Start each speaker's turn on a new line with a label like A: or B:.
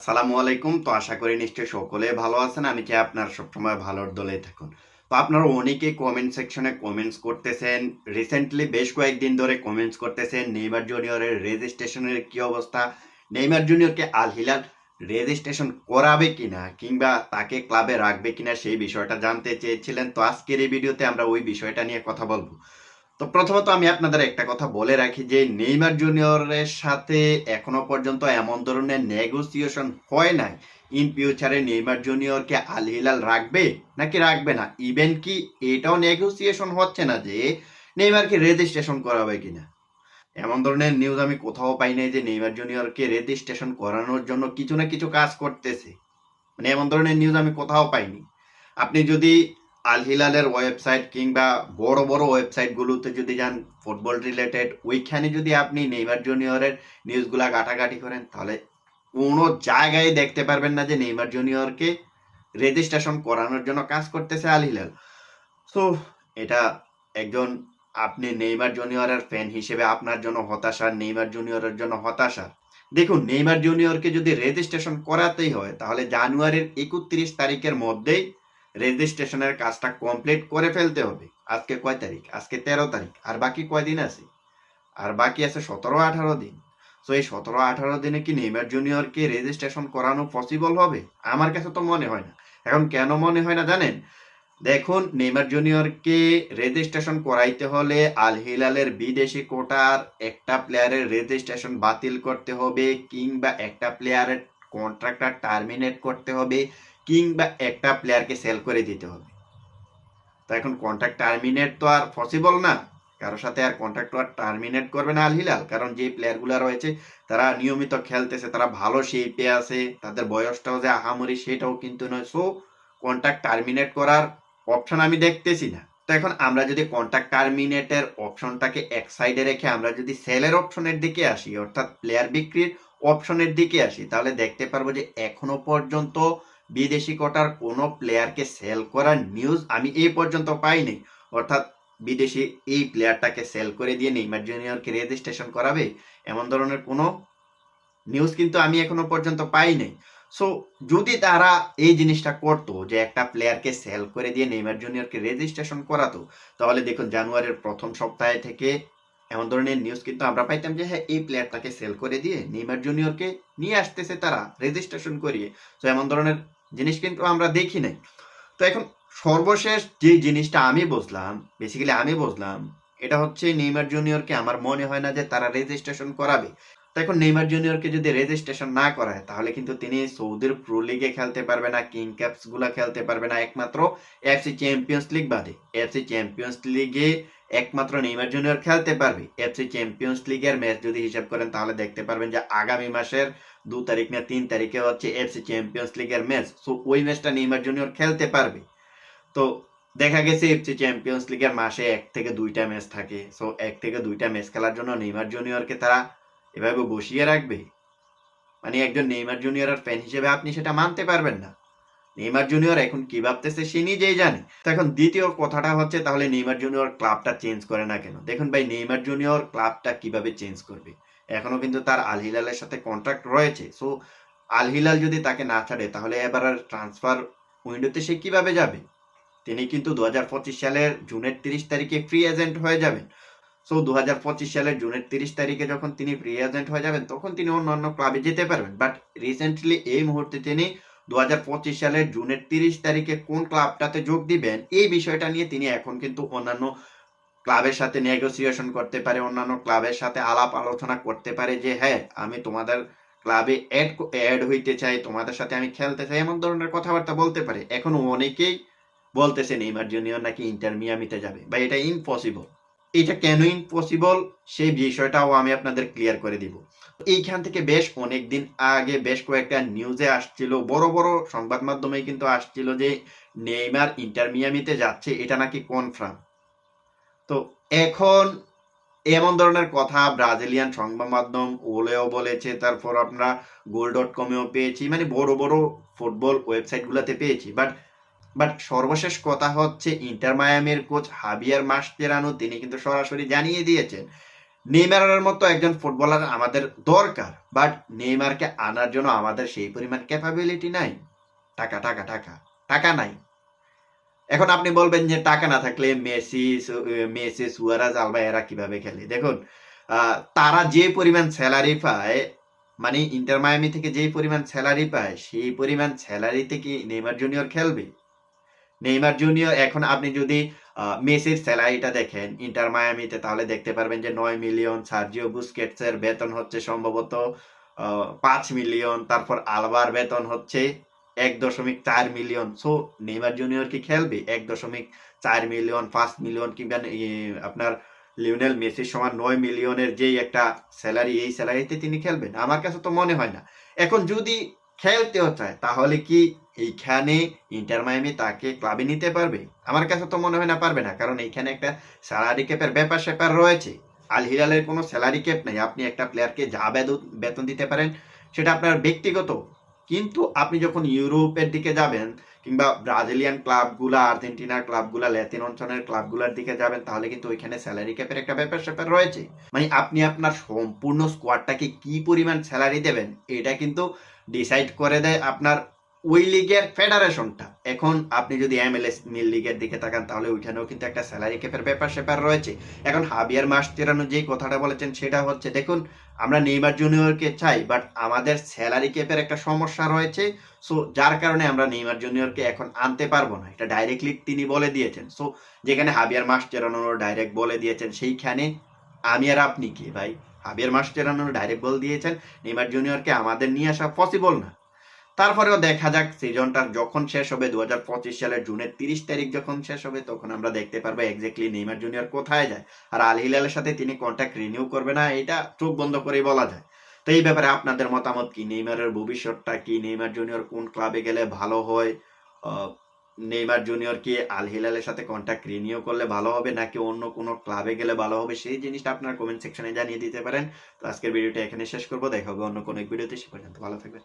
A: সালামু আলাইকুম। তো আশা করি নিশ্চয়ই সকলে ভালো আছেন। আমি চাই আপনার সবসময় ভালোর দলে থাকুন? তো আপনারা অনেকে কমেন্ট সেকশনে কমেন্টস করতেছেন। রিসেন্টলি বেশ কয়েকদিন ধরে কমেন্টস করতেছেন, নেইমার জুনিয়রের রেজিস্ট্রেশনের কি অবস্থা? নেইমার জুনিয়রকে আল হিলাল রেজিস্ট্রেশন করাবে কিনা কিংবা তাকে ক্লাবে রাখবে কিনা সেই বিষয়টা জানতে চেয়েছিলেন। তো আজকের এই ভিডিওতে আমরা ওই বিষয়টা নিয়ে কথা বলব। তো প্রথমত আমি আপনাদের একটা কথা বলে রাখি যে নেইমার জুনিয়রের সাথে এখনও পর্যন্ত এমন ধরনের নেগোসিয়েশন হয় নাই। ইন ফিউচারে নেইমার জুনিয়রকে আল হিলাল রাখবে নাকি রাখবে না? ইভেন কি এটাও নেগোসিয়েশন হচ্ছে না যে নেইমারকে রেজিস্ট্রেশন করাবে কিনা? এমন ধরনের নিউজ আমি কোথাও পাই নাই যে নেইমার জুনিয়রকে রেজিস্ট্রেশন করানোর জন্য কিছু না কিছু কাজ করতেছে। মানে এমন ধরনের নিউজ আমি কোথাও পাইনি। আপনি যদি আল হিলালের ওয়েবসাইট কিংবা বড় বড় ওয়েবসাইটগুলোতে যদি যান ফুটবল রিলেটেড ওইখানে যদি আপনি নেইমার জুনিয়রের নিউজগুলা ঘাটাঘাটি করেন, তাহলে কোনো জায়গায় দেখতে পারবেন না যে নেইমার জুনিয়রকে রেজিস্ট্রেশন করানোর জন্য কাজ করতেছে আল হিলাল। সো এটা একজন আপনি নেইমার জুনিয়রের ফ্যান হিসেবে আপনার জন্য হতাশা, নেইমার জুনিয়রের জন্য হতাশা। দেখুন, নেইমার জুনিয়রকে যদি রেজিস্ট্রেশন করাতেই হয়, তাহলে জানুয়ারির একত্রিশ তারিখের মধ্যেই রেজিস্ট্রেশনের কাজটা কমপ্লিট করে ফেলতে হবে। আজকে কয় তারিখ? আজকে তেরো তারিখ। আর বাকি কয়দিন আছে? আর বাকি আছে সতেরো, আঠারো দিন। সো এই সতেরো, আঠারো দিনে কি নেইমার জুনিয়রকে রেজিস্ট্রেশন করানো পসিবল হবে? আমার কাছে তো মনে হয় না। এখন কেন মনে হয় না জানেন? দেখুন, নেইমার জুনিয়রকে রেজিস্ট্রেশন করাইতে হলে আল হিলালের বিদেশি কোটার একটা প্লেয়ারের রেজিস্ট্রেশন বাতিল করতে হবে কিংবা একটা প্লেয়ারের কন্ট্রাক্টটা টার্মিনেট করতে হবে। কিংবা একটা প্লেয়ারকে সেল করে দিতে হবে। তো এখন কন্ট্রাক্ট টার্মিনেট তো আর পসিবল না। কারোর সাথে আর কন্ট্রাক্ট আর টার্মিনেট করবে না আল হিলাল কারণ যে প্লেয়ারগুলো রয়েছে, তারা নিয়মিত খেলতেছে, তারা ভালো শেপে আছে, তাদের বয়সটাও যে আহামরি সেটাও কিন্তু নয়। সো কন্ট্রাক্ট টার্মিনেট করার অপশন আমি দেখতেছি না। তো এখন আমরা যদি কন্ট্রাক্ট টার্মিনেটের অপশনটাকে এক সাইডে রেখে আমরা যদি সেলের অপশনের দিকে আসি, অর্থাৎ প্লেয়ার বিক্রির অপশনের দিকে আসি, তাহলে দেখতে পারব যে এখনও পর্যন্ত বিদেশি কোটার কোনো প্লেয়ারকে সেল করার নিউজ আমি এই পর্যন্ত পাইনি। অর্থাৎ বিদেশি এই প্লেয়ারটাকে সেল করে দিয়ে নেইমার জুনিয়রকে রেজিস্ট্রেশন করাবে, এমন ধরনের কোনো নিউজ কিন্তু আমি এখনও পর্যন্ত পাইনি। সো যদি তারা এই জিনিসটা করতো, যে একটা প্লেয়ারকে সেল করে দিয়ে নেইমার জুনিয়রকে রেজিস্ট্রেশন করাতো, তাহলে দেখুন জানুয়ারির প্রথম সপ্তাহে থেকে এমন ধরনের নিউজ কিন্তু আমরা পাইতাম যে হ্যাঁ এই প্লেয়ারটাকে সেল করে দিয়ে নেইমার জুনিয়রকে নিয়ে আসতেছে তারা রেজিস্ট্রেশন করিয়ে। তো এমন ধরনের জিনিস কিন্তু আমরা দেখি নাই। তো এখন সর্বশেষ যে জিনিসটা আমি বুঝলাম বেসিক্যালি আমি বুঝলাম, এটা হচ্ছে নেইমার জুনিয়রকে আমার মনে হয় না যে তারা রেজিস্ট্রেশন করাবে। তো এখন নেইমার জুনিয়রকে যদি রেজিস্ট্রেশন না করায়, তাহলে কিন্তু তিনি সৌদির প্রো লিগে খেলতে পারবে না কিং ক্যাপসগুলা খেলতে পারবে না, একমাত্র এফসি চ্যাম্পিয়ন্স লিগ বাদে। এফসি চ্যাম্পিয়ন্স লিগে একমাত্র নেইমার জুনিয়র খেলতে পারবে। এফসি চ্যাম্পিয়ন্স লিগের ম্যাচ যদি হিসাব করেন, তাহলে দেখতে পারবেন যে আগামী মাসের দু তারিখ না তিন তারিখে হচ্ছে এফসি চ্যাম্পিয়ন্স লিগের ম্যাচ সো ওই ম্যাচটা নেইমার জুনিয়র খেলতে পারবে। তো, দেখা গেছে এফসি চ্যাম্পিয়ন্স লিগের মাসে এক থেকে দুইটা ম্যাচ থাকে। সো এক থেকে দুইটা ম্যাচ খেলার জন্য নেইমার জুনিয়রকে তারা এভাবে বসিয়ে রাখবে। মানে একজন নেইমার জুনিয়রের ফ্যান হিসেবে আপনি সেটা মানতে পারবেন না। নেইমার জুনিয়র এখন কি ভাবতেছে সে নিজেই জানে। তো এখন দ্বিতীয় কথাটা হচ্ছে, তাহলে নেইমার জুনিয়র ক্লাবটা চেঞ্জ করে না কেন? দেখুন ভাই, নেইমার জুনিয়র ক্লাবটা কীভাবে চেঞ্জ করবে? এখনও কিন্তু তার আল হিলালের সাথে কন্ট্রাক্ট রয়েছে। সো আল হিলাল যদি তাকে না ছাড়ে, তাহলে এবার আর ট্রান্সফার উইন্ডোতে সে কীভাবে যাবে? তিনি কিন্তু দু হাজার পঁচিশ সালের জুনের তিরিশ তারিখে ফ্রি এজেন্ট হয়ে যাবেন। সো দুহাজার পঁচিশ সালের জুনের তিরিশ তারিখে যখন তিনি ফ্রি এজেন্ট হয়ে যাবেন, তখন তিনি অন্য অন্য ক্লাবে যেতে পারবেন। বাট রিসেন্টলি এই মুহূর্তে তিনি দু হাজার পঁচিশ সালের জুনের তিরিশ তারিখে কোন ক্লাবটাতে যোগ দিবেন, এই বিষয়টা নিয়ে তিনি এখন কিন্তু অন্যান্য ক্লাবের সাথে নেগোসিয়েশন করতে পারে, অন্যান্য ক্লাবের সাথে আলাপ আলোচনা করতে পারে যে হ্যাঁ আমি তোমাদের ক্লাবে অ্যাড অ্যাড হইতে চাই, তোমাদের সাথে আমি খেলতে চাই, এমন ধরনের কথাবার্তা বলতে পারে। এখন অনেকেই বলতেছে, নেইমার জুনিয়র নাকি ইন্টার মিয়ামিতে যাবে? বা এটা ইম্পসিবল এটা কেন ইম্পসিবল সেই বিষয়টাও আমি আপনাদের ক্লিয়ার করে দিব। এইখান থেকে বেশ অনেক দিন আগে বেশ কয়েকটা নিউজে আসছিল, বড় বড় সংবাদ মাধ্যমে কিন্তু আসছিল যে নেইমার ইন্টার মিয়ামিতে যাচ্ছে, এটা নাকি কনফার্ম তো এখন এমন ধরনের কথা ব্রাজিলিয়ান সংবাদ মাধ্যম ওলেও বলেছে, তারপর আমরা গোল ডট কমেও পেয়েছি মানে বড় বড় ফুটবল ওয়েবসাইটগুলোতে পেয়েছি। বাট বাট সর্বশেষ কথা হচ্ছে, ইন্টার মায়ামের কোচ হাবিয়ার মাস্টেরানো তিনি কিন্তু সরাসরি জানিয়ে দিয়েছেন নেইমারের মতো একজন ফুটবলার আমাদের দরকার বাট নেইমারকে আনার জন্য আমাদের সেই পরিমাণ ক্যাপাবিলিটি নাই। টাকা টাকা টাকা টাকা নাই। এখন আপনি বলবেন যে টাকা না থাকলে মেসি মেসি, সুয়ারাজ, আলবা এরা কীভাবে খেলে? দেখুন তারা যে পরিমাণ স্যালারি পায় মানে ইন্টার মায়ামি থেকে যে পরিমাণ স্যালারি পায়, সেই পরিমাণ স্যালারিতে কি নেইমার জুনিয়র খেলবে। নেইমার জুনিয়র, এখন আপনি যদি মেসির স্যালারিটা দেখেন, ইন্টার মায়ামিতে, তাহলে দেখতে পারবেন যে নয় মিলিয়ন সার্জিও বুস্কেটসের বেতন হচ্ছে সম্ভবত পাঁচ মিলিয়ন, তারপর আলবার বেতন হচ্ছে এক দশমিক চার মিলিয়ন। সো, নেইমার জুনিয়র কি খেলবে? এক দশমিক চার মিলিয়ন, পাঁচ মিলিয়ন, কিংবা আপনার লিওনেল মেসির সমান নয় মিলিয়নের যেই একটা স্যালারি, এই স্যালারিতে তিনি খেলবেন। আমার কাছে তো মনে হয় না। এখন যদি খেলতেও চায়, তাহলে কি এইখানে ইন্টার মায়ামি তাকে ক্লাবে নিতে পারবে? আমার কাছে তো মনে হয় না, পারবে না। কারণ এইখানে একটা স্যালারি ক্যাপের ব্যাপার স্যাপার রয়েছে। আল হিলালের কোনো স্যালারি ক্যাপ নেই। আপনি একটা প্লেয়ারকে যা বেতন দিতে পারেন, সেটা আপনার ব্যক্তিগত। কিন্তু আপনি যখন ইউরোপের দিকে যাবেন কিংবা ব্রাজিলিয়ান ক্লাবগুলা আর্জেন্টিনার ক্লাবগুলা ল্যাতিন অঞ্চলের ক্লাবগুলোর দিকে যাবেন, তাহলে কিন্তু ওইখানে স্যালারি ক্যাপের একটা ব্যাপার স্যাপার রয়েছে। মানে আপনি আপনার সম্পূর্ণ স্কোয়াডটাকে কি পরিমাণ স্যালারি দেবেন, এটা কিন্তু ডিসাইড করে দেয় আপনার ওই লিগের ফেডারেশনটা। এখন আপনি যদি এম এল এস মিল লিগের দিকে তাকান, তাহলে ওইখানেও কিন্তু একটা স্যালারি ক্যাপের ব্যাপার স্যাপার রয়েছে। এখন হাবিয়ার মাস্টেরানো যে কথাটা বলেছেন, সেটা হচ্ছে, দেখুন, আমরা নেইমার জুনিয়রকে চাই, বাট আমাদের স্যালারি ক্যাপের একটা সমস্যা রয়েছে। সো, যার কারণে আমরা নেইমার জুনিয়রকে এখন আনতে পারব না। এটা ডাইরেক্টলি তিনি বলে দিয়েছেন। সো, যেখানে হাবিয়ার মাস্টেরানো ডাইরেক্ট বলে দিয়েছেন, সেইখানে আমি আর আপনি কি ভাই? হাবিয়ার মাস্টেরানো ডাইরেক্ট বল দিয়েছেন, নেইমার জুনিয়রকে আমাদের নিয়ে আসা পসিবল না। তারপরেও দেখা যাক সিজনটা যখন শেষ হবে দু হাজার পঁচিশ সালের জুনের তিরিশ তারিখ যখন শেষ হবে, তখন আমরা দেখতে পারব এক্স্যাক্টলি নেইমার জুনিয়র কোথায় যায়। আর আল হিলালের সাথে তিনি কন্ট্যাক্ট রিনিউ করবে না, এটা চোখ বন্ধ করেই বলা যায়। তো এই ব্যাপারে আপনাদের মতামত কি? নেইমারের ভবিষ্যৎটা কি? নেইমার জুনিয়র কোন ক্লাবে গেলে ভালো হয়? নেইমার জুনিয়র কি আল হিলালের সাথে কন্ট্যাক্ট রিনিউ করলে ভালো হবে, নাকি অন্য কোনো ক্লাবে গেলে ভালো হবে? সেই জিনিসটা আপনার কমেন্ট সেকশনে জানিয়ে দিতে পারেন। তো আজকের ভিডিওটা এখানে শেষ করব, দেখা হবে অন্য কোনো ভিডিওতে সে পর্যন্ত ভালো থাকবেন।